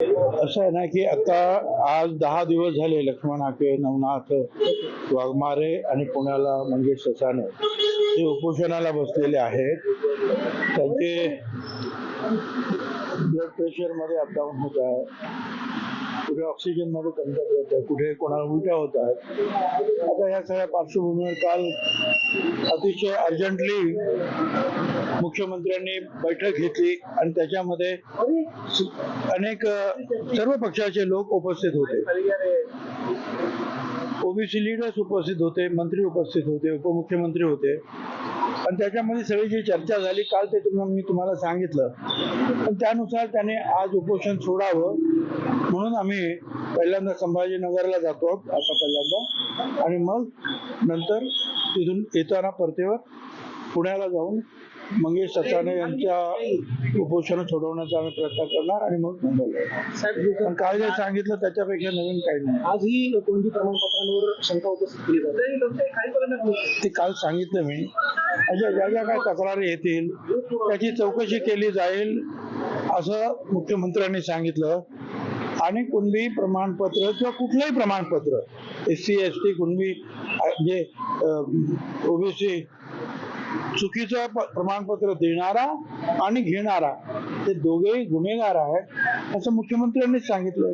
असं आहे ना की आता आज दहा दिवस झाले लक्ष्मण हाके नवनाथ वाघमारे आणि पुण्याला मंगेश ससाने ते उपोषणाला बसलेले आहेत त्यांचे ब्लड प्रेशरमध्ये अपडाऊन होत आहे. कुठे ऑक्सिजनमध्ये कमतरता होत आहे कुठे कोणाला उलट्या होत आहेत. आता या सगळ्या पार्श्वभूमीवर काल अतिशय अर्जंटली मुख्यमंत्र्यांनी बैठक घेतली आणि त्याच्यामध्ये अनेक सर्व पक्षाचे लोक उपस्थित होते. ओबीसी लीडर्स उपस्थित होते मंत्री उपस्थित होते उपमुख्यमंत्री होते. आणि त्याच्यामध्ये सगळी जी चर्चा झाली काल ते तुम्ही मी तुम्हाला सांगितलं. पण त्यानुसार त्याने आज उपोषण सोडावं म्हणून आम्ही पहिल्यांदा संभाजीनगरला जातो आहोत आता पहिल्यांदा. आणि मग नंतर तिथून येताना परतेवर पुण्याला जाऊन मंगेश सचाने यांच्या उपोषण सोडवण्याचा आम्ही प्रयत्न करणार आणि मग मुंबईला काल जे सांगितलं त्याच्यापेक्षा नवीन काही नाही. आजही कोणती प्रमाणपत्रांवर शंका उपस्थित केली जाते? ते काल सांगितलं मी. अशा ज्या ज्या काही तक्रारी येतील त्याची चौकशी केली जाईल असं मुख्यमंत्र्यांनी सांगितलं. आणि कुणबी प्रमाणपत्र किंवा कुठलंही प्रमाणपत्र S C S T Kunbi जे ओबीसी चुकीचं प्रमाणपत्र देणारा आणि घेणारा ते दोघेही गुन्हेगार आहेत असं मुख्यमंत्र्यांनीच सांगितलं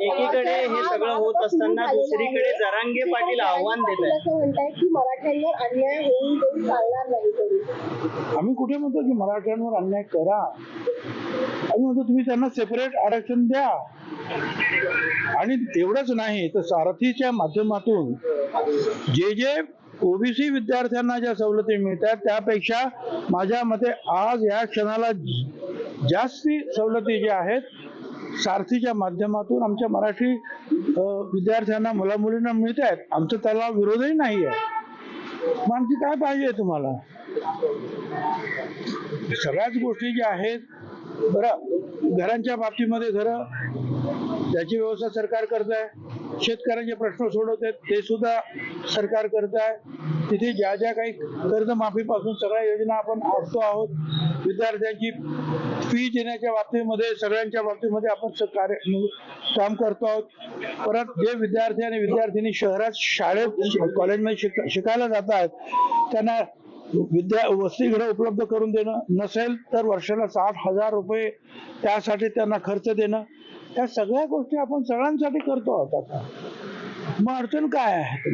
एकीकडे हे सगळं होत असताना दुसरीकडे जरांगे पाटील आव्हान देत म्हणताय की मराठ्यांवर अन्याय होऊन देऊन चालणार नाही आम्ही कुठे म्हणतो की मराठ्यांवर अन्याय करा? आम्ही म्हणतो तुम्ही त्यांना सेपरेट आरक्षण द्या. आणि तेवढंच नाही तर सारथीच्या माध्यमातून जे जे ओबीसी विद्यार्थ्यांना ज्या सवलती मिळतात त्यापेक्षा माझ्या मते आज या क्षणाला जास्ती सवलती ज्या आहेत सारथीच्या माध्यमातून आमच्या मराठी विद्यार्थ्यांना मुला मुलींना मिळत आहेत आमचं त्याला विरोधही नाही आहे मग आणखी काय पाहिजे तुम्हाला? सगळ्याच गोष्टी ज्या आहेत बरं घरांच्या बाबतीमध्ये घरं त्याची व्यवस्था सरकार करत आहे शेतकऱ्यांचे प्रश्न सोडवत आहेत ते सुद्धा सरकार करत आहे. तिथे ज्या ज्या काही कर्जमाफीपासून सगळ्या योजना आपण आखतो आहोत विद्यार्थ्यांची फी देण्याच्या बाबतीमध्ये सगळ्यांच्या बाबतीमध्ये आपण कार्य काम करतो आहोत. परत जे विद्यार्थी आणि विद्यार्थिनी शहरात शाळेत कॉलेजमध्ये शिक शिकायला जात आहेत त्यांना विद्या वसतीगृह उपलब्ध करून देणं नसेल तर वर्षाला साठ हजार रुपये त्यासाठी त्यांना खर्च देणं. त्या सगळ्या गोष्टी आपण सगळ्यांसाठी करतो आहोत आता. मग अडचण काय आहे?